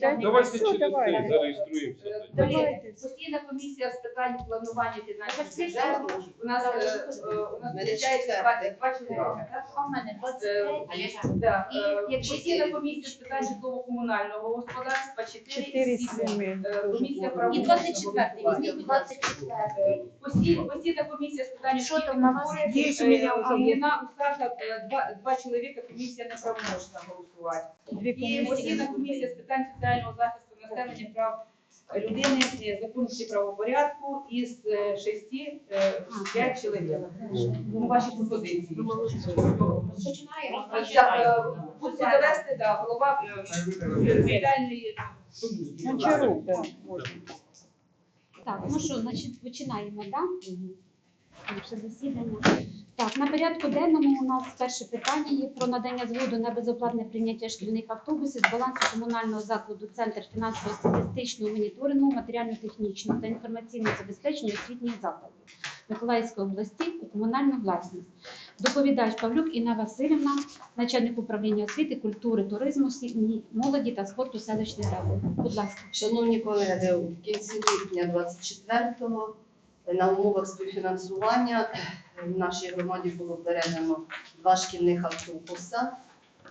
да, Давайте через це зареєструємося. Давайте. Постійна комісія з питань планування фінансів бюджету. У нас е, е, у нас виходить два два чоловіка. так? А мене Е, 23. Да, І е, постійна комісія з питань житлово-комунального господарства 4 Чотири і 7. семи. Е, І правового 24-й, візьміть 24-й. Постійна, постійна комісія з питань Що там на вас? е. Ангеліна е, два, два чоловіка, комісія неправоможна голосувати. Дві І комісії. постійна комісія з питань соціального захисту населення прав людини, е, законності правопорядку із е, шести е, п'ять чоловік. Ну, ваші пропозиції. Починаємо. Так, е, довести, да, голова відповідальної комісії. Гончарук, да, можна. Так, ну що, значить, починаємо, так? Наше засідання. Так, на порядку денному у нас перше питання є про надання згоду на безоплатне прийняття шкільних автобусів з балансу комунального закладу Центр фінансово-статистичного моніторингу, матеріально-технічного та інформаційного забезпечення освітніх закладів Миколаївської області у комунальну власність. Доповідач Павлюк Інна Васильівна, начальник управління освіти, культури, туризму, молоді та спорту селищної ради. Будь ласка. Шановні колеги, в кінці липня 24-го на умовах співфінансування в нашій громаді було передано два шкільних автобуса,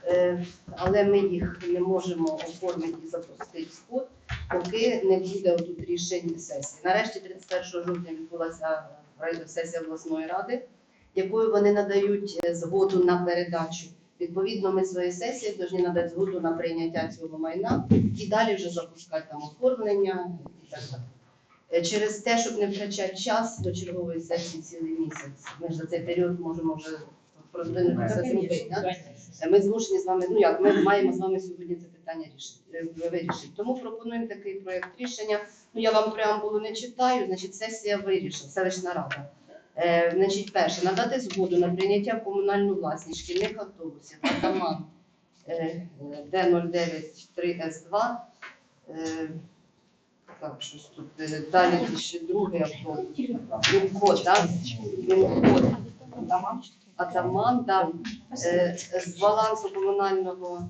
е, але ми їх не можемо оформити і запустити в спорт, поки не буде тут рішень сесії. Нарешті 31 жовтня відбулася сесія обласної ради, якою вони надають е, згоду на передачу. Відповідно, ми своєю сесією повинні надати згоду на прийняття цього майна і далі вже запускати там оформлення і так далі. Е, Через те, щоб не втрачати час до чергової сесії цілий місяць. Ми ж за цей період можемо вже продвинутися зробити. Е, Ми змушені з вами, ну як ми маємо з вами сьогодні це питання рішити, е, вирішити. Тому пропонуємо такий проєкт рішення. Ну я вам преамбулу не читаю, значить сесія вирішила, селищна рада. Е, значить, перше, надати згоду на прийняття в комунальну власність шкільних автобусів Атаман е, Д093С2. Е, так, щось тут е, далі ще другий автобус. Він так? Код. Атаман, да. Е, з балансу комунального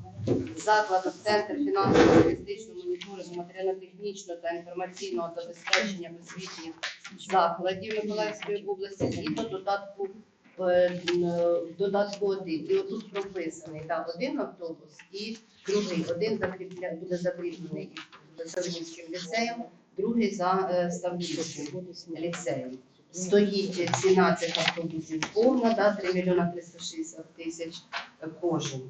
закладу Центр фінансово-статистичного моніторингу матеріально-технічного та інформаційного забезпечення освітніх закладів Миколаївської області згідно додатку е, н- додатку один. І отут прописаний да, один автобус і другий. Один закріпля, буде закріплений Савинівським ліцеєм, другий за е, Ставлівським ліцеєм. Стоїть ціна цих автобусів повна, да, 3 мільйона 360 тисяч кожен.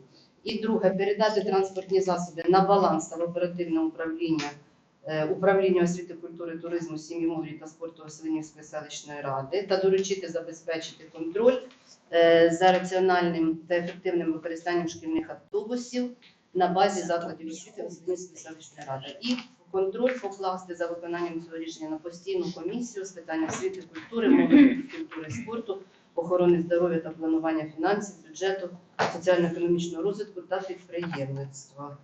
І друге, передати транспортні засоби на баланс та в оперативне управління е, управління освіти, культури, туризму, сім'ї, молоді та спорту Оселенівської селищної ради та доручити забезпечити контроль е, за раціональним та ефективним використанням шкільних автобусів на базі закладів освіти Оселенівської селищної ради. І контроль покласти за виконанням цього рішення на постійну комісію з питань освіти, культури, молоді, культури, спорту, охорони здоров'я та планування фінансів, бюджету, соціально-економічного розвитку та підприємництва.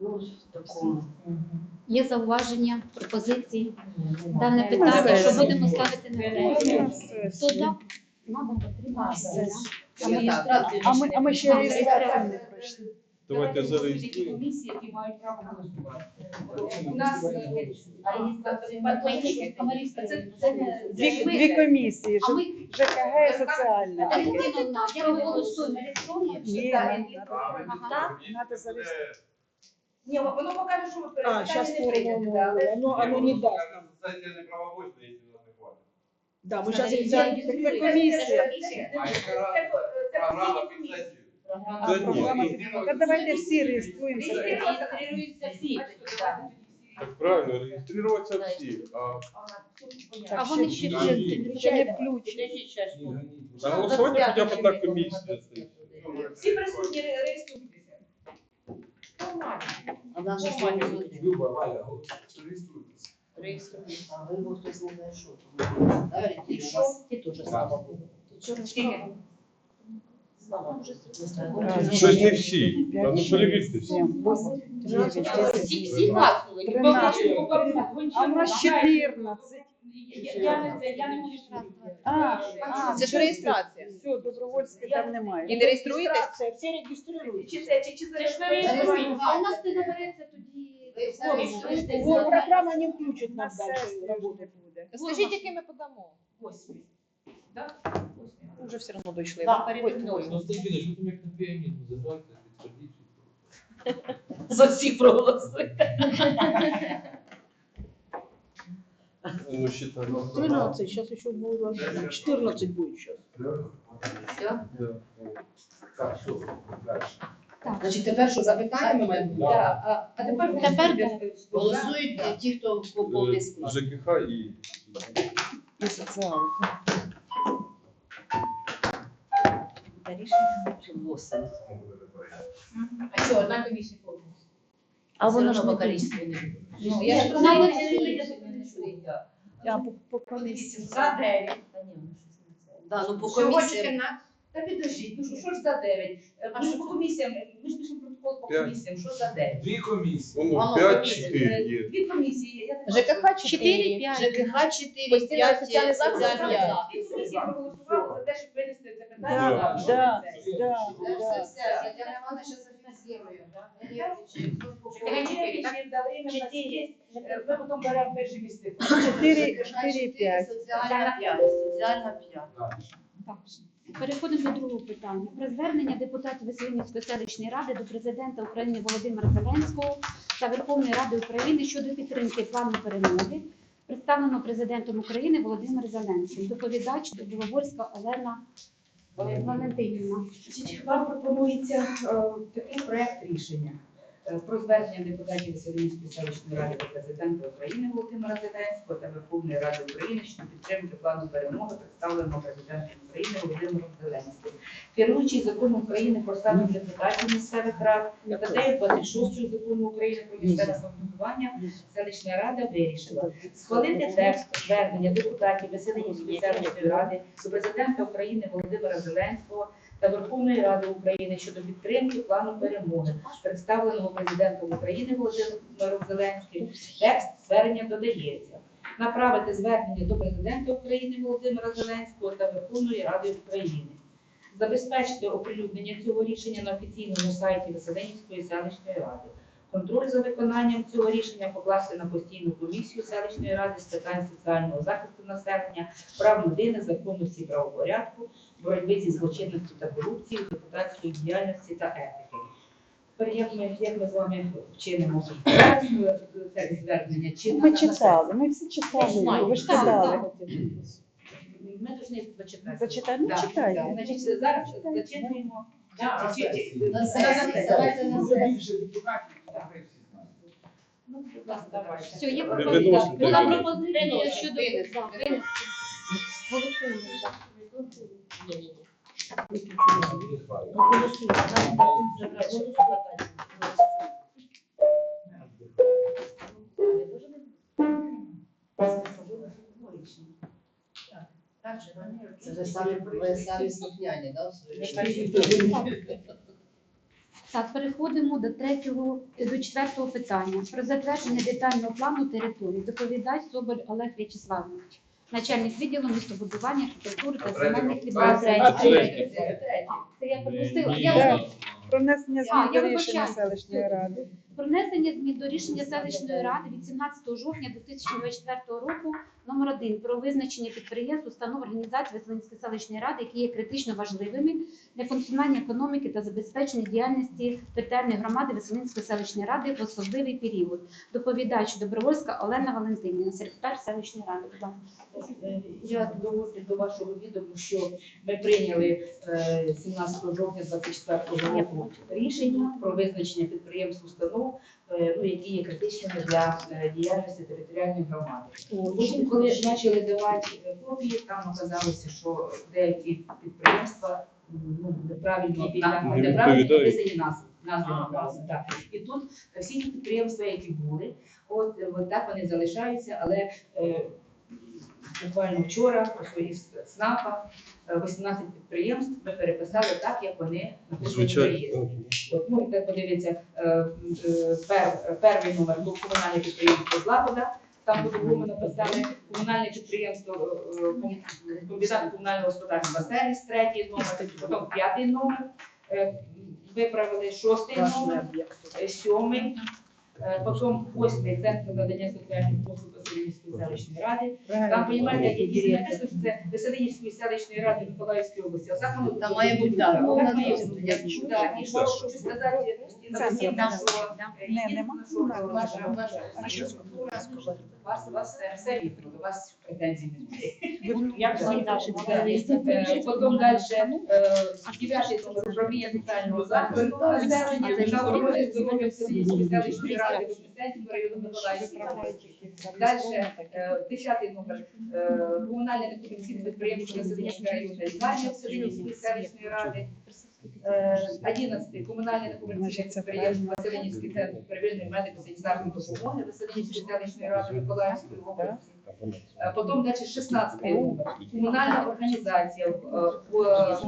Ну, в такому. Є зауваження, пропозиції? Дане питання, що будемо ставити на голосування. Я так, А ми, а ми ще реєстрацію не пройшли. Давайте зареєструємо. комісії, які мають право голосувати. У нас е, це, це не Дві, ми- дві комісії, А Ж- ми ЖКГ і соціальна. Валентиновна, я голосуємо електронно. Ні, Так, Ага. надо зареєструвати. Ні, воно покаже, що ви А, передали, сейчас не прийняте, форму, да, але- оно, оно не даст нам. Кстати, не правовой, если. Да, мы сейчас так це- комісія. Програма під- Та давайте всі реєструємося. Реєструються всі. Правильно, реєструватися всі. А А вони ще не включені. на голосування хоча б одна комісія. Всі присутні реєструйтеся. Нормально. А один. Люба, Валя, регистрируйтесь. А ви хтось не знайшов. Далі ті, що? Ті теж, слава Богу. Скільки? Щось не всі. Та ну перевірте всі. Сім, восемь, дев'ять, десять, Всі всі А у нас 14. я, я, не- це, я не можу А, а, Це ж реєстрація. Все, добровольське там немає. І не реєструєтесь? Всі реєструють. Чи це, чи, чи зареєструєте? А у нас не набереться тоді. Все програма не включить нас роботи буде. Скажіть, який ми подамо? Так? Восьмий. Вже все одно дійшли. Да, перед мною. Що як на піаніно, забавте, підходіть. За всіх проголосує. Ну, считай. 13, зараз ще було. 14 буде зараз. Все? Да. Так, що, далі. Так. Значить, тепер що запитання ми маємо? Да, а, а тепер Тепер Голосують ті, хто по повний Е, склад. ЖКХ і... І соціалка. Восемь. А що, одна комісія повністю? А воно ж не буде. Ну, я ж не вийде. вийде. А по, по комісії. За дев'ять. Да, ну по Всього. 14. Та підождіть, ну що, що ж за 9? А що по комісіям, ми ж пишемо протокол по П'ять. комісіям, що за 9? Дві комісії. Воно Воно 5-4 є. Дві комісії, я не ЖКХ 4, 4. 5. ЖКХ 4, Постійний 5, соціальний захист, соціальний п'ять. захист. Дві комісії проголосували за те, щоб винести це питання. да, на да, да, Це все, да. все. Тетяна Івановна зараз зафіксує. да? Я нервничаю. Тут Чотири, чи ми. Е, Ми потім беремо перші місце. 4, ЖКХ 4, 5. Соціальна 5. Соціальна 5. Так. Переходимо до другого питання. Про звернення депутатів Веселинівської селищної ради до президента України Володимира Зеленського та Верховної Ради України щодо підтримки плану перемоги, представлено президентом України Володимиром Зеленським. Доповідач Білогорська Олена е, Валентинівна. Вам пропонується е, такий проект рішення про звернення депутатів Веселинської селищної ради до президента України Володимира Зеленського та Верховної Ради України щодо підтримки плану перемоги, представленого президентом України Володимиром Зеленським. Керуючий законом України про статус депутатів місцевих рад, статтею 26 закону України про місцеве самоврядування селищна рада вирішила схвалити текст звернення депутатів Веселинівської селищної ради до президента України Володимира Зеленського та Верховної Ради України щодо підтримки плану перемоги, представленого президентом України Володимиром Зеленським. Текст звернення додається. Направити звернення до президента України Володимира Зеленського та Верховної Ради України. Забезпечити оприлюднення цього рішення на офіційному сайті Веселенівської селищної ради. Контроль за виконанням цього рішення покласти на постійну комісію селищної ради з питань соціального захисту населення, прав людини, законності правопорядку, боротьби зі злочинністю та корупцією, депутатської діяльності та етики. Тепер як ми, як ми з вами вчинимо це звернення? Чи Ми читали, ми всі читали. Ви ж читали. Ми повинні зачитати. Зачитати? Ну, Да, читайте. да. Значить, зараз зачитуємо. Да. Ну, будь ласка, давайте. Все, є пропозиція. Була пропозиція щодо винести. Голосуємо. Так. Переходимо до третього, до четвертого питання. Про затвердження детального плану території. Доповідач Соболь Олег В'ячеславович, начальник відділу містобудування, архітектури та земельних А, третій. Це я пропустила. Я. Про внесення А, змін я до рішення вибачаюсь. селищної ради. Про внесення змін до рішення селищної ради від 17 жовтня 2024 року номер 1 про визначення підприємств, установ організацій Веселинської селищної ради, які є критично важливими для функціонування економіки та забезпечення діяльності територіальної громади Веселинської селищної ради в особливий період. Доповідач Добровольська Олена Валентинівна, секретар селищної ради. Будь ласка. Е, Я доводжу до вашого відому, що ми прийняли е, 17 жовтня 2024 року рішення про визначення підприємств установ, е, ну, які є критичними для е, діяльності територіальної громади. Потім, коли почали давати е, копії, там оказалося, що деякі підприємства ну, неправильно Не неправильно відповідають. написані назви. Так. І тут всі ті підприємства, які були, от, от так вони залишаються, але е, буквально вчора у своїх СНАПах 18 підприємств ми переписали так, як вони написані в реєстрі. От, ну, так подивіться, е, е, пер, перший номер був комунальне підприємство Злагода, Там по-другому написали комунальне підприємство, е, комбінат комунального господарства сервіс, третій номер, потім п'ятий номер, виправили шостий номер, сьомий, потім восьмий центр надання соціальних послуг Васильівської селищної ради. Там, розумієте, якісь написано, що це Веселинівської селищної ради Миколаївської області. А так воно Там має бути, так, Так, має бути. як чув. І що хочу сказати, Інна Васильівна, що е, нема. ваша ваша вас у вас все- вітро, до вас претензій немає. Як. Е, Потім далі дев'ятий номер управління соціального захисту населення, охорони здоров'я Васильівської селищної ради Вознесенського району Миколаївської. Далі е, десятий номер е, комунальне некомерційне підприємство Васильівська районна лікарня Васильівської селищної ради. Е, 11. Комунальне некомерційне підприємство Василинівський центр первинної медико-санітарної допомоги Василинівської селищної ради Миколаївської області. Е, Потім далі 16 номер. Комунальна організація е, в, е,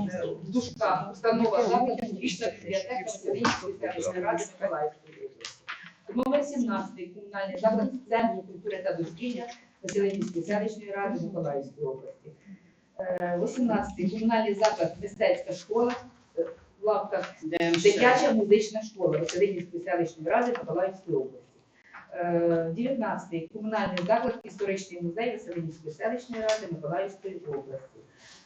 дужках установа заклад публічна бібліотека Василинівської селищної ради Миколаївської області. Номер 17. Комунальний заклад Центру культури та дозвілля Василинівської селищної ради Миколаївської області. Е, 18. Комунальний заклад мистецька школа е, в лапках Дитяча музична школа Василинівської селищної ради Миколаївської області. Е, 19. Комунальний заклад історичний музей Василинівської селищної ради Миколаївської області.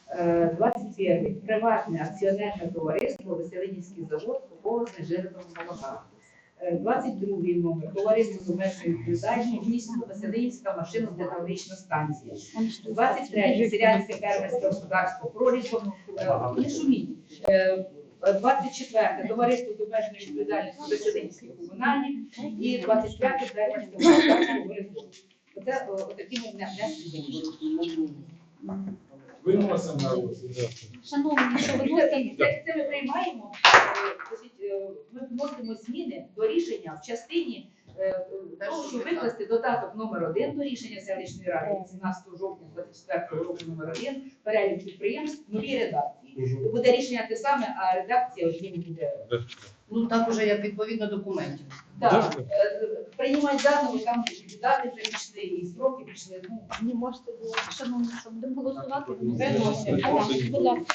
Е, 21. Приватне акціонерне товариство Василинівський завод купово знежиреного молока. Е, 22 номер. Товариство з обмеженою відповідальністю Василинівська машинно-технологічна станція. 23-й Селянське фермерське господарство Прорізко. Е, Не шуміть. Е, 24. Товариство з обмеженою відповідальністю Веселинські комунальні і 25. фермерське господарство Горизонт. Оце о, такі ми внесли. Виносимо на розгляд. Шановні, що ви Це, це, це ми приймаємо, е, значить, е, ми вносимо зміни до рішення в частині е, е, того, щоб викласти додаток номер 1 до рішення селищної ради 18 жовтня 24 року номер 1 перелік підприємств в новій редакції. Буде рішення те саме, а редакція одним буде. Ну так уже як відповідно документів. Так, е, приймати заново, там і дати вже пішли, і сроки пішли. Ну, не можете було. Шановні, що будемо голосувати? Виносимо. Будь ласка.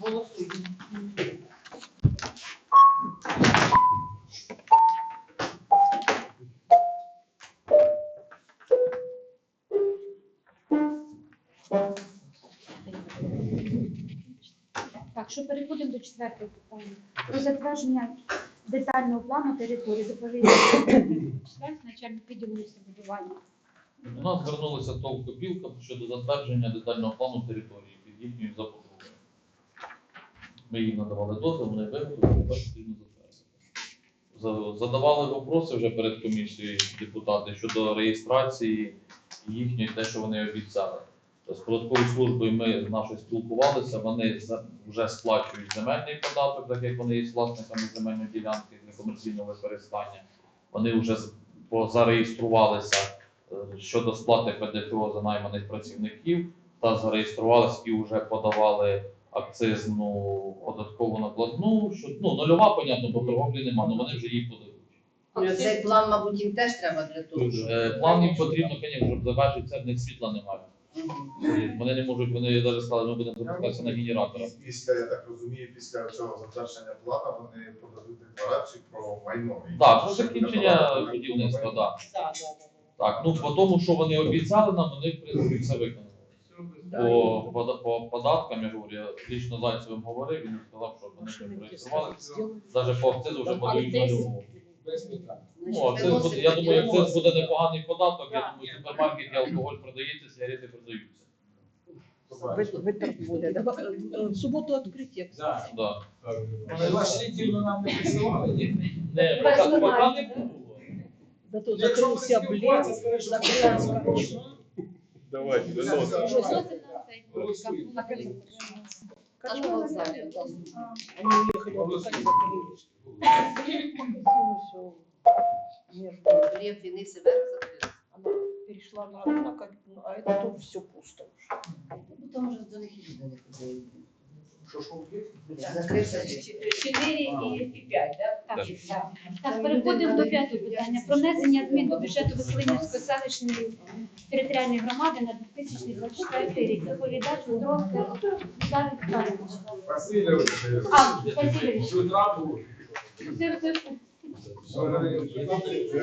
Голосуємо. Так, що переходимо до четвертого питання. Про затвердження детального плану території заповідного начальник відділу містобудування. До нас звернулися ТОВ Копілка щодо затвердження детального плану території під їхньою забудовою. Ми їм надавали дозвіл, вони виготовили, тепер потрібно затвердити. Задавали вопроси вже перед комісією депутати щодо реєстрації їхньої, те, що вони обіцяли. З податковою службою ми з нашою спілкувалися, вони вже сплачують земельний податок, так як вони є власниками земельної ділянки некомерційного використання. Вони вже зареєструвалися е, щодо сплати ПДФО за найманих працівників та зареєструвалися і вже подавали акцизну податкову накладну, що ну нульова, понятно, бо торговлі нема, але вони вже її подають. Ну, Цей план, мабуть, їм теж треба для того, щоб. Е, План їм потрібно, звісно, щоб завершитися, в них світла немає. Вони не можуть, вони навіть сказали, ми будемо запускатися на генераторах. Після, я так розумію, після цього затвердження плану вони подадуть декларацію про майно. Так, про закінчення будівництва, так. Да. Так, ну по тому, що вони обіцяли нам, вони в принципі все виконали. По, пода- по податкам, я говорю, я лічно Зайцевим говорив, він сказав, що вони вже реєстрували. Навіть по акцизу вже подають на любу. Ну, акциз буде, я думаю, акциз буде непоганий податок, я думаю, в супермаркеті алкоголь продається, сигарети продаються. Витер буде. да. В суботу відкриття. Да. Да. Пригласительно нам не присилали, ні? Не, знімай. поки не було. Зато закрився блін. що закрився. Давайте, виносимо. Голосуємо. На комісію. Та на вокзалі. Они уехали, а вот так и закрылись. Всё. Между- Рєв Фіниси вверх закрили. Она перешла на окна, как- а это тут все пусто уже. Ну, там вже до них і люди не ходили. що що є? Закрився. І, і п'ять, так? Так, так. Так, переходимо до п'ятого питання. Про внесення змін до бюджету Веселинівської селищної територіальної громади на 2024 рік. Доповідач Петро Віталій Віталійович. Васильович, А, Васильович, Петра це, це,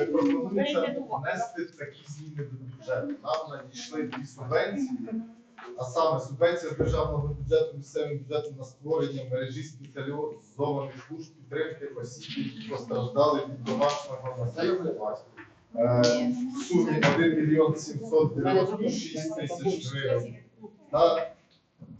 Пропонується внести такі зміни до бюджету. Нам надійшли дві субвенції, а саме субвенція з державного бюджету місцевим бюджетом на створення мережі спеціалізованих служб підтримки осіб, які постраждали від домашнього. Е, В сумі 1 мільйон 796 тисяч гривень. Та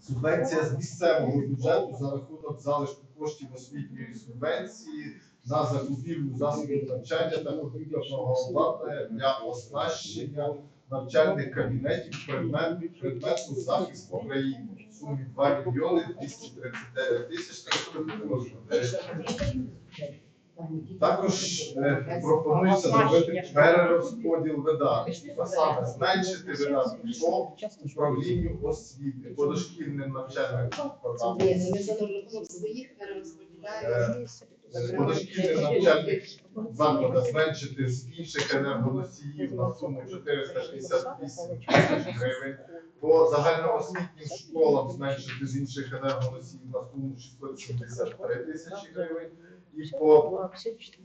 субвенція з місцевого бюджету за рахунок залишку коштів освітньої субвенції на закупівлю засобів навчання та комп'ютерного обладнання для оснащення навчальних кабінетів предметів предмету захист України в сумі 2 мільйони 239 тисяч 399 гривень. Також е, пропонується зробити перерозподіл видатків, а саме зменшити видатки по управлінню освіти, по дошкільним навчальним програмам. Ні, ну, ми за рахунок своїх перерозподіляємо. Е, по дошкільних навчальних закладах зменшити з інших енергоносіїв на суму 468 тисяч гривень. По загальноосвітнім школам зменшити з інших енергоносіїв на суму 673 тисячі гривень. І по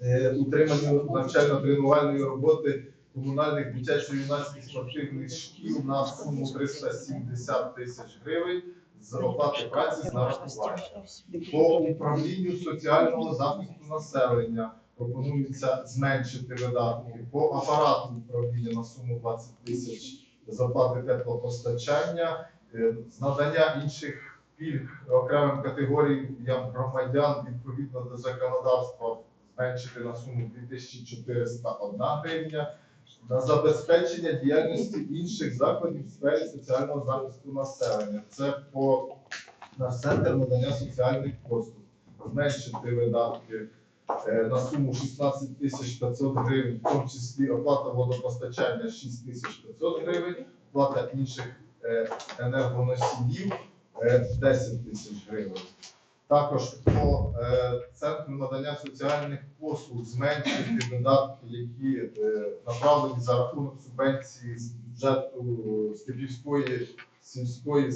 е, утриманню навчально-тренувальної роботи комунальних дитячо-юнацьких спортивних шкіл на суму 370 тисяч гривень з оплати праці з нарахування. По управлінню соціального захисту населення пропонується зменшити видатки по апарату управління на суму 20 тисяч з оплати теплопостачання, е, з надання інших пільг окремим категоріям громадян відповідно до законодавства зменшити на суму 2401 гривня. На забезпечення діяльності інших закладів в сфері соціального захисту населення. Це по центр надання соціальних послуг. Зменшити видатки е, на суму 16 тисяч 500 гривень, в тому числі оплата водопостачання 6 тисяч 500 гривень, оплата інших е, енергоносіїв е, 10 тисяч гривень. Також по е, центру надання соціальних послуг зменшити видатки, які е, направлені за рахунок субвенції з бюджету Степівської сільської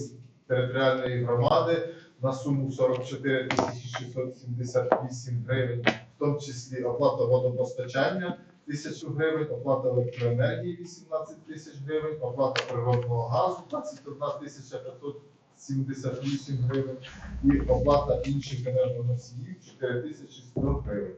територіальної громади на суму 44 тисячі 678 гривень, в тому числі оплата водопостачання 1000 гривень, оплата електроенергії 18 тисяч гривень, оплата природного газу 21 тисяча 578 гривень і оплата інших енергоносіїв 4100 гривень.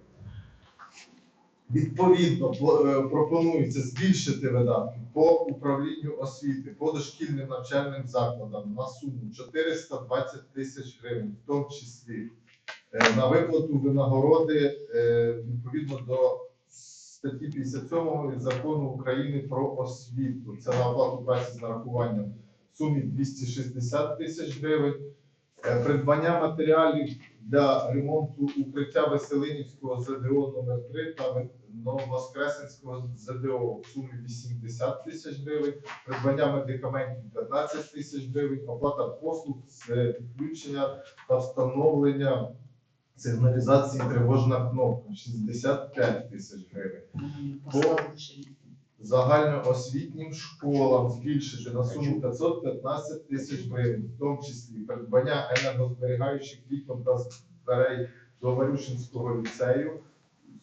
Відповідно, е, пропонується збільшити видатки по управлінню освіти, по дошкільним навчальним закладам на суму 420 тисяч гривень, в тому числі е, на виплату винагороди е, відповідно до статті 57 закону України про освіту. Це на оплату праці з нарахуванням сумі 260 тисяч гривень. Е, Придбання матеріалів для ремонту укриття Веселинівського ЗДО номер 3 та Нововоскресенського ЗДО в сумі 80 тисяч гривень, придбання медикаментів 15 тисяч гривень, оплата послуг з е, підключення та встановлення сигналізації тривожна кнопка 65 тисяч гривень загальноосвітнім школам збільшити на суму 515 тисяч гривень, в тому числі придбання енергозберігаючих вікон та дверей до Варюшинського ліцею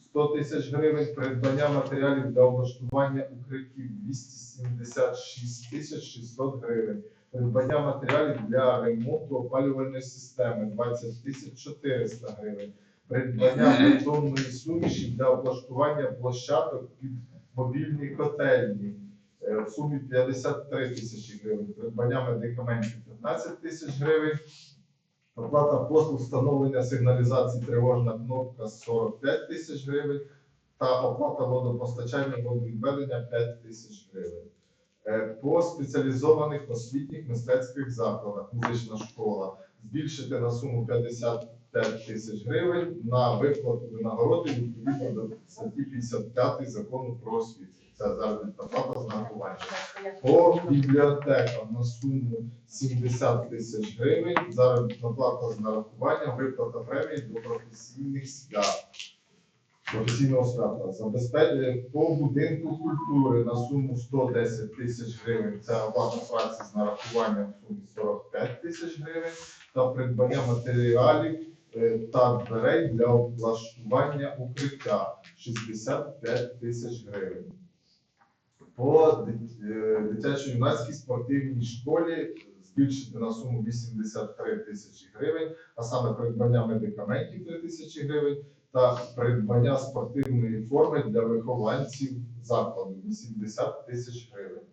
100 тисяч гривень, придбання матеріалів для облаштування укриттів 276 тисяч 600 гривень, придбання матеріалів для ремонту опалювальної системи 20 тисяч 400 гривень, придбання бетонної суміші для облаштування площадок під мобільні котельні е, в сумі 53 тисячі гривень, придбання медикаментів 15 тисяч гривень, оплата послуг встановлення сигналізації тривожна кнопка 45 тисяч гривень та оплата водопостачання водовідведення 5 тисяч гривень. Е, По спеціалізованих освітніх мистецьких закладах музична школа збільшити на суму 55 тисяч гривень на виплату винагороди відповідно до статті 55 закону про освіту. Це заробітна плата з нарахування. По бібліотекам на суму 70 тисяч гривень, заробітна плата з нарахуванням, виплата премії до професійних свят. Професійного свята. Забезпечення по будинку культури на суму 110 тисяч гривень. Це оплата праці з нарахуванням в сумі 45 тисяч гривень та придбання матеріалів та дверей для облаштування укриття 65 тисяч гривень. По е, дитячо-юнацькій спортивній школі збільшити на суму 83 тисячі гривень, а саме придбання медикаментів 3 тисячі гривень та придбання спортивної форми для вихованців закладу 80 тисяч гривень.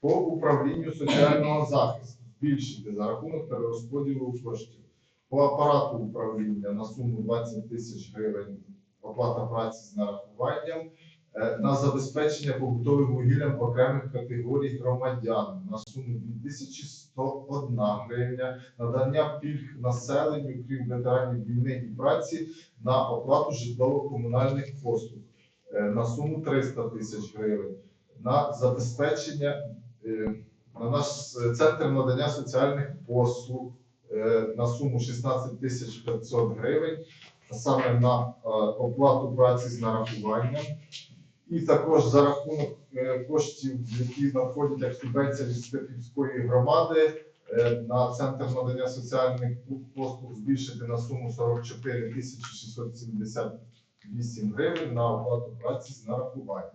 По управлінню соціального захисту збільшити за рахунок перерозподілу коштів. По апарату управління на суму 20 тисяч гривень оплата праці з нарахуванням. Е, На забезпечення побутовим вугіллям окремих категорій громадян на суму 2101 гривня, надання пільг населенню, крім ветеранів війни і праці, на оплату житлово-комунальних послуг е, на суму 300 тисяч гривень, на забезпечення е, на наш центр надання соціальних послуг на суму 16 тисяч 500 гривень, саме на е, оплату праці з нарахуванням. І також за рахунок е, коштів, які надходять як субвенція від Степівської громади, е, на центр надання соціальних послуг збільшити на суму 44 тисячі 678 гривень на оплату праці з нарахуванням.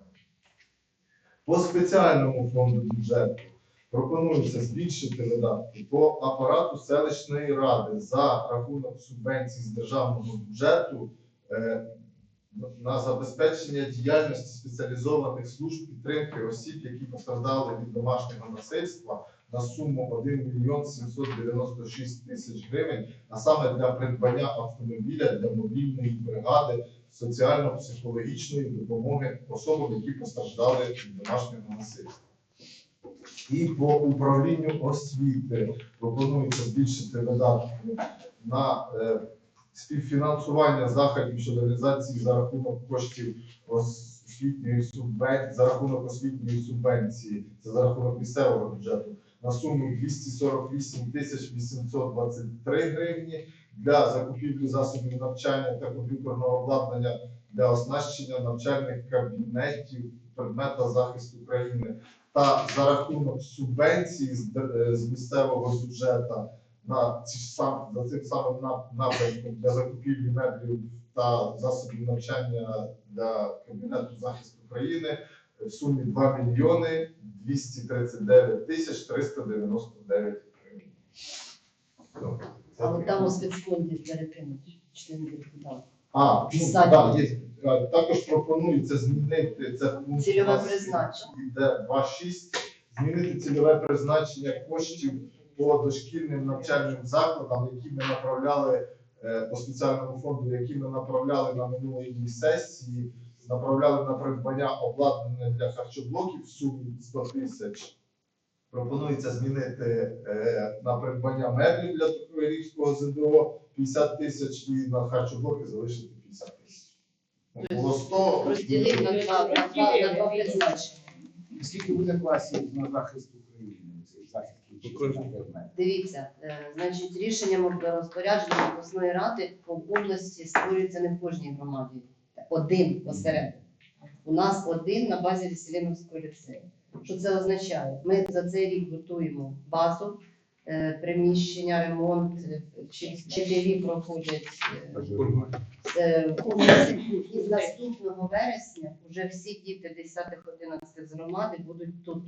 По спеціальному фонду бюджету пропонується збільшити видатки по апарату селищної ради за рахунок субвенцій з державного бюджету е, на забезпечення діяльності спеціалізованих служб підтримки осіб, які постраждали від домашнього насильства на суму 1 мільйон 796 тисяч гривень, а саме для придбання автомобіля для мобільної бригади соціально-психологічної допомоги особам, які постраждали від домашнього насильства. І по управлінню освіти. Пропонується збільшити видатки на е, співфінансування заходів щодо реалізації за рахунок коштів освітньої субвенції, за рахунок освітньої субвенції, це за рахунок місцевого бюджету, на суму 248 тисяч 823 гривні для закупівлі засобів навчання та комп'ютерного обладнання для оснащення навчальних кабінетів предмета захисту України та за рахунок субвенції з, з місцевого бюджету на ці сам за цим самим напрямком для закупівлі меблів та засобів навчання для кабінету захисту України в сумі 2 мільйони 239 тисяч 399 гривень. Але таке. там у спецфонді перекинуть. Не перекидав? А, ну, да, є. А, Також пропонується змінити це пункт Цільове призначення. Іде 2.6. Змінити цільове призначення коштів по дошкільним навчальним закладам, які ми направляли е, по спеціальному фонду, які ми направляли на минулій сесії, направляли на придбання обладнання для харчоблоків в сумі 100 тисяч. Пропонується змінити е, на придбання меблів для Токарівського ЗДО 50 тисяч і на харчоблоки залишити 50 тисяч. Було 100, Розділив на два, на два, на два призначення. Скільки буде класів на захист України? Цей захист. Дивіться, е, значить, рішенням об- розпорядження обласної ради по області створюється не в кожній громаді. Один осередок. У нас один на базі Веселіновського ліцею. Що це означає? Ми за цей рік готуємо базу, приміщення, ремонт, е, чи- вчителі проходять е, е. І з наступного вересня вже всі діти 10-11 з громади будуть тут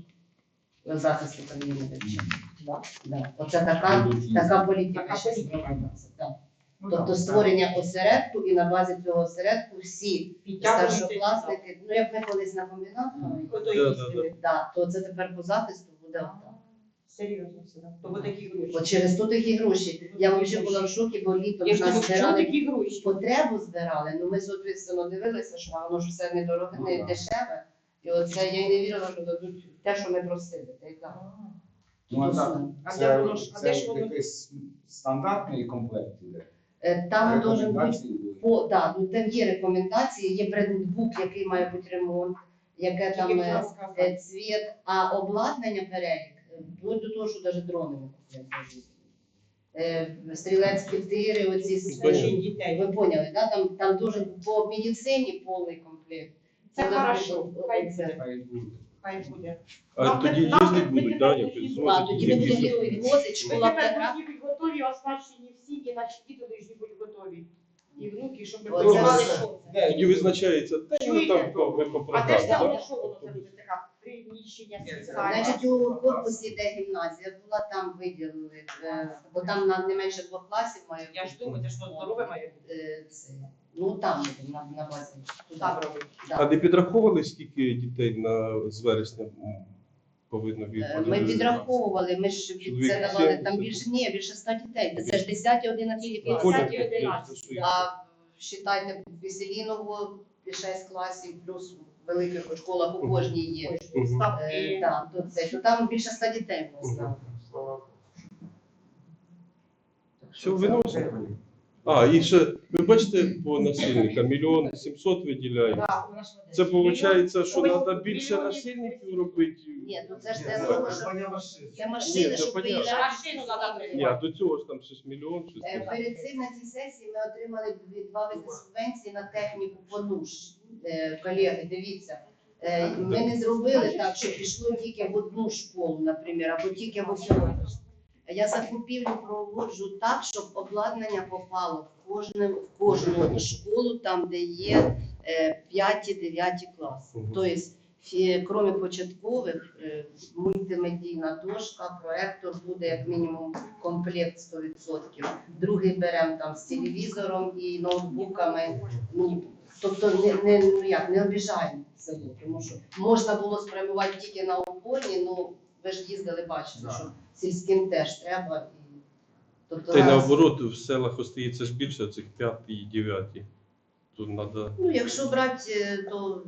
на захист України вивчати. Да? Да. Оце така, така політика спровадиться. Ну, Тобто створення осередку і на базі цього осередку всі старшокласники, ну як ми колись на комбінат, да, то це тепер по захисту буде. Серйозно все, да? То ви такі гроші. От через то такі гроші. Я взагалі була в шокі, бо літом в нас збирали такі гроші? потребу збирали. Ну ми соответственно дивилися, що воно ж все недороге, Ну, не дешеве. І оце я й не вірила, що дадуть те, що ми просили. Та й так. Ну, а так, А це, воно ж- а це де якийсь стандартний комплект іде. Е, Там должен бути Рекомендації по да, ну там є рекомендації, є брендбук, який має бути ремонт, яке там е, е, цвіт, а обладнання перелік, вплоть до того, що навіть дрони не купляють. Е, Стрілецькі тири, оці с- дітей. ви поняли, да? там, там дуже по медицині повний комплект. Це хорошо, хай буде. Хай буде. А тоді не- будуть, їздити. А, звозити, тоді ми будемо відвозити, школа повинні готові, оснащені всі, і наші діти повинні бути готові. І внуки, щоб ми що це. Тоді визначається, ну Чуєте? там по- ви А де ж там, так? що воно це буде така приміщення спеціальне? Значить, у корпусі, де гімназія була, там виділили, е, бо там на не менше двох класів має Я ж думаю, це ж здорове має бути. е, це, ну там на, на базі. туди. Там робити. Да. А не підраховували, скільки дітей на з вересня м, повинно Е. Ми підраховували, ми ж від це давали там це- більше, ні, більше 100 дітей. Це ж 10 11 Ну, класи. потім, Десяті, одинадцяті, це- це- А вважайте, Веселіново 6 класів, плюс в великих школах у кожній є. Е, да, то, це, то там більше 100 дітей да. Все виносить. А, і ще, ви бачите, по насильникам мільйон сімсот виділяють. Да, у нас Це виходить, що треба більше насильників робити. Ні, ну це ж того, Це що для машини, Ні, це щоб понятно. виїжджати. Машину треба Ні, а до цього ж там щось мільйон, щось. Е, Перед цим на цій сесії ми отримали дві- два види субвенції на техніку понуш. Е, Колеги, дивіться, е, ми не зробили так, що пішло тільки в одну школу, наприклад, або тільки в одну. Я закупівлю проводжу так, щоб обладнання попало в кожну, в кожну школу, там, де є 5-9 класи. Мгм. Тобто, крім початкових, е, мультимедійна дошка, проектор буде як мінімум комплект 100%. Другий беремо там з телевізором і ноутбуками. Ну, тобто не, не, ну як, не обіжаємо село, тому що можна було спрямувати тільки на опорні, ну ви ж їздили, бачили, що сільським теж треба. І, тобто, Та й зараз- наоборот, в селах остається ж більше цих п'ятий і дев'ятий. Тут треба. Ну, якщо брати, е, то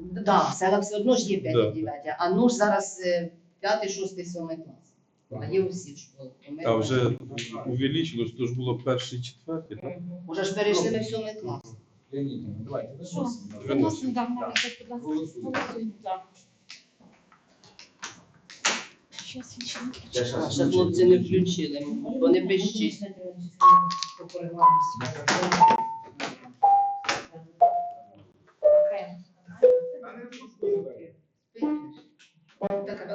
да, в селах все одно ж є 5 Да. 9 а ну ж зараз 5, 6, 7 клас. А є у всіх школах. То ми- А вже увеличилось, то ж було перший, четвертий, так? Уже ж перейшли ми в 7 клас. Леонідівна, давайте, виносимо. Виносимо, да, навіть, будь ласка. Голосуємо. Голосуємо. Так. Ще Ще хлопці не включили, бо не. Так,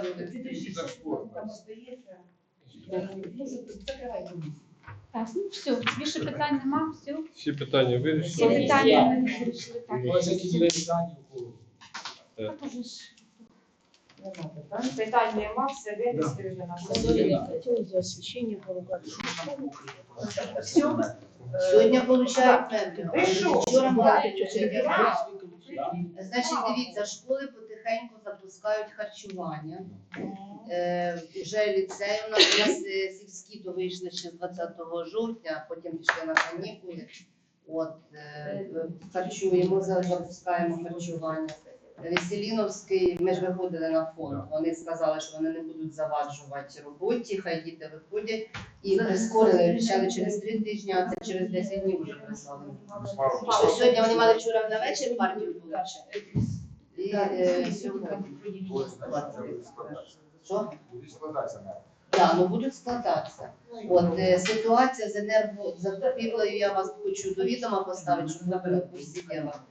а ну все, більше питань нема, все. Всі питання вирішили. Всі питання ми вирішили. Так. Ось які питання у кого? Так, уже ж. Питань нема, все винесли вже на Сьогодні- за освіщення. Все. Сьогодні получають. Ви що? Вчора? Значить, дивіться, школи потихеньку запускають харчування. Е, вже ліцей у нас, у нас е, сільські то вийшли ще з 20 жовтня, потім пішли на канікули. От, е, харчуємо, зараз запускаємо харчування. Веселіновський, ми ж виходили на фонд. Вони сказали, що вони не будуть заваджувати роботі, хай діти виходять. І прискорили, обіцяли через три тижні, а це через 10 днів вже прислали. Що сьогодні вони мали вчора на вечір партію получати. І е, сьогодні. Що? Так, ну будуть складатися. От е, ситуація з енергозакупівлею, я вас хочу до відома поставити, щоб ви були в курсі діла. Е,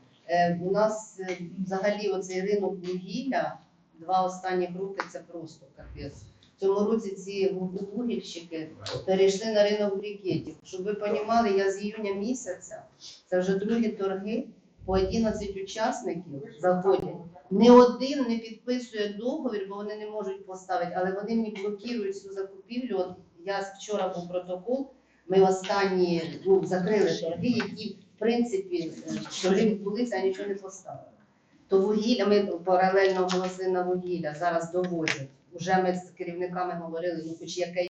у нас е, взагалі оцей ринок вугілля, два останні роки це просто капець. В цьому році ці вугільщики перейшли на ринок брикетів. Щоб ви розуміли, я з іюня місяця, це вже другі торги, по 11 учасників заходять. Ні один не підписує договір, бо вони не можуть поставити, але вони мені блокують цю закупівлю. От я вчора був протокол. Ми останні ну, закрили торги, які принципі що торги відбулися, а нічого не поставили. То вугілля ми паралельно оголосили на вугілля, зараз довозять. Уже ми з керівниками говорили, ну хоч яке